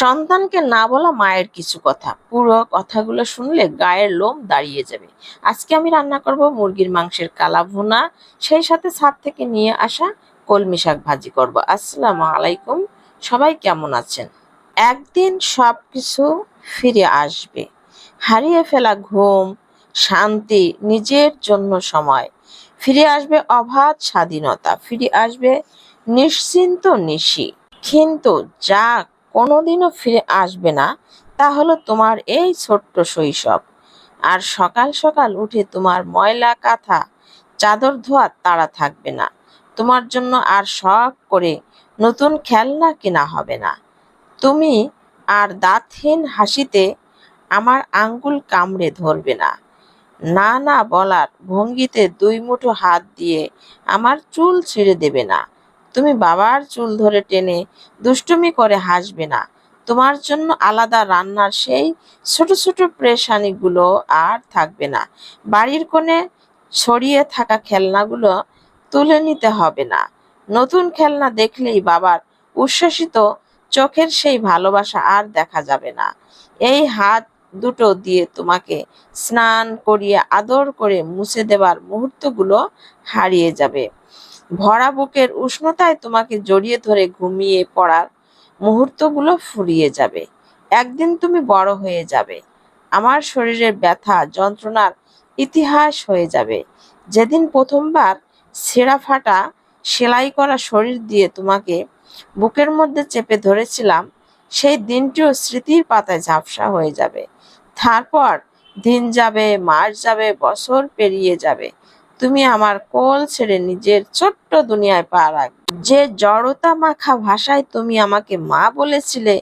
সন্তানকে না বলা মায়ের কিছু কথা। পুরো কথাগুলো শুনলে গায়ের লোম দাঁড়িয়ে যাবে। আজকে আমি রান্না করব মুরগির মাংসের কালা ভুনা। সেই সাথে ছাদ থেকে নিয়ে আসা কলমি শাক ভাজি করব। আসসালামু আলাইকুম। সবাই কেমন আছেন? একদিন সব কিছু ফিরে আসবে। হারিয়ে ফেলা ঘুম, শান্তি নিজের জন্য সময়। ফিরে আসবে অবাধ স্বাধীনতা। ফিরে আসবে নিশ্চিন্ত নিশি। কিন্তু যা কোনোদিনও ফিরে আসবে না, তা হলো তোমার এই ছোট্ট শৈশব। আর সকাল সকাল উঠে তোমার ময়লা কাঁথা, চাদর ধোয়ার তাড়া থাকবে না। তোমার জন্য আর শখ করে নতুন খেলনা কেনা হবে না। তুমি আর দাঁতহীন হাসিতে আমার আঙ্গুল কামড়ে ধরবে না। না না বলার ভঙ্গিতে দুই মুঠো হাত দিয়ে আমার চুল ছিঁড়ে দেবে না। তুমি বাবার চুল ধরে টেনে দুষ্টুমি করে হাসবে না। তোমার জন্য আলাদা রান্নার সেই ছোট ছোট প্রেশানিগুলো আর থাকবে না। বাড়ির কোণে ছড়িয়ে থাকা খেলনাগুলো তুলে নিতে হবে না। নতুন খেলনা দেখলেই বাবার উচ্ছ্বসিত চোখের সেই ভালোবাসা আর দেখা যাবে না। এই হাত দুটো দিয়ে তোমাকে স্নান করিয়ে আদর করে মুছে দেবার মুহূর্তগুলো হারিয়ে যাবে। ভরা বুকের উষ্ণতায় তোমাকে জড়িয়ে ধরে ঘুমিয়ে পড়ার মুহূর্তগুলো ফুরিয়ে যাবে। একদিন তুমি বড় হয়ে যাবে। আমার শরীরের ব্যথা, যন্ত্রণার ইতিহাস হয়ে যাবে। যেদিন প্রথমবার ছেঁড়া ফাটা সেলাই করা শরীর দিয়ে তোমাকে বুকের মধ্যে চেপে ধরেছিলাম, সেই দিনটিও স্মৃতির পাতায় ঝাপসা হয়ে যাবে। তারপর দিন যাবে, মাস যাবে, বছর পেরিয়ে যাবে। তুমি আমার কোল ছেড়ে নিজের ছোট্ট দুনিয়ায় পা রাখবে যে জড়তা মাখা ভাষায় তুমি আমাকে মা বলেছিলে,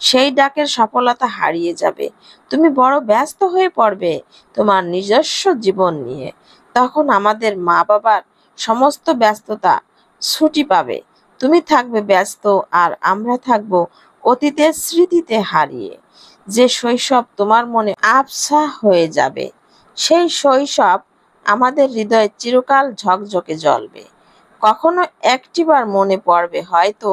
সেই ডাকের সফলতা হারিয়ে যাবে। তুমি বড় ব্যস্ত হয়ে পড়বে তোমার নিজস্ব জীবন নিয়ে। তখন আমাদের মা বাবার সমস্ত ব্যস্ততা ছুটি পাবে। তুমি থাকবে ব্যস্ত আর আমরা থাকব অতীতের স্মৃতিতে হারিয়ে। যে শৈশব তোমার মনে আবসা হয়ে যাবে, সেই শৈশব আমাদের হৃদয়ে চিরকাল ঝকঝকে জ্বলবে। কখনো একটিবার মনে পড়বে হয়তো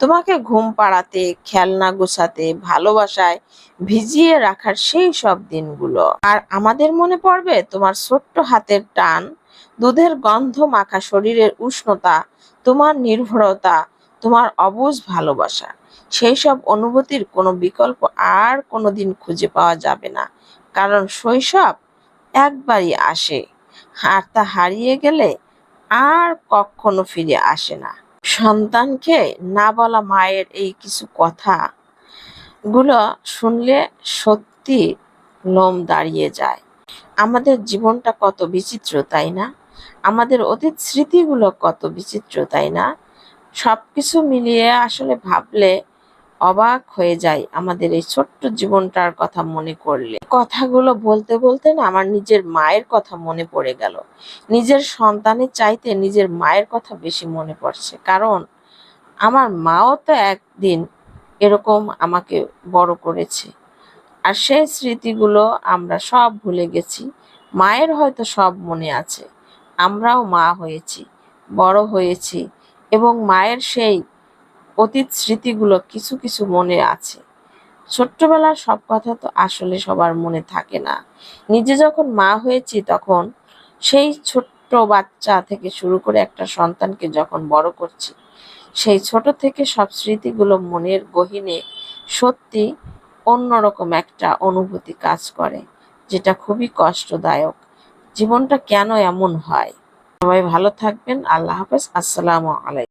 তোমাকে ঘুম পাড়াতে, খেলনা গোছাতে, ভালোবাসায় ভিজিয়ে রাখার সেই সব দিনগুলো। আর আমাদের মনে পড়বে তোমার ছোট্ট হাতের টান, দুধের গন্ধ মাখা শরীরের উষ্ণতা, তোমার নির্ভরতা, তোমার অবুঝ ভালোবাসা। সেই সব অনুভূতির কোনো বিকল্প আর কোনো দিন খুঁজে পাওয়া যাবে না। কারণ শৈশব একবারই আসে। আর তা হারিয়ে গেলে আর কখনো ফিরে আসে না। সন্তানকে না বলা মায়ের এই কিছু কথা গুলো শুনলে সত্যি লোম দাঁড়িয়ে যায়। আমাদের জীবনটা কত বিচিত্র, তাই না? আমাদের অতীত স্মৃতিগুলো কত বিচিত্র, তাই না? সবকিছু মিলিয়ে আসলে ভাবলে অবাক হয়ে যায় আমাদের এই ছোট্ট জীবনটার কথা মনে করলে। কথাগুলো বলতে বলতে না আমার নিজের মায়ের কথা মনে পড়ে গেল। নিজের সন্তানের চাইতে নিজের মায়ের কথা বেশি মনে পড়ছে। কারণ আমার মাও তো একদিন এরকম আমাকে বড় করেছে। আর সেই স্মৃতিগুলো আমরা সব ভুলে গেছি। মায়ের হয়তো সব মনে আছে। আমরাও মা হয়েছি, বড় হয়েছি এবং মায়ের সেই অতীত স্মৃতিগুলো কিছু কিছু মনে আছে। ছোট্টবেলার সব কথা তো আসলে সবার মনে থাকে না। নিজে যখন মা হয়েছি তখন সেই ছোট্ট বাচ্চা থেকে শুরু করে একটা সন্তানকে যখন বড় করছি, সেই ছোট থেকে সব স্মৃতিগুলো মনের গহীনে সত্যি অন্যরকম একটা অনুভূতি কাজ করে, যেটা খুবই কষ্টদায়ক। জীবনটা কেন এমন হয়? সবাই ভালো থাকবেন। আল্লাহ হাফেজ। আসসালামু আলাইকুম।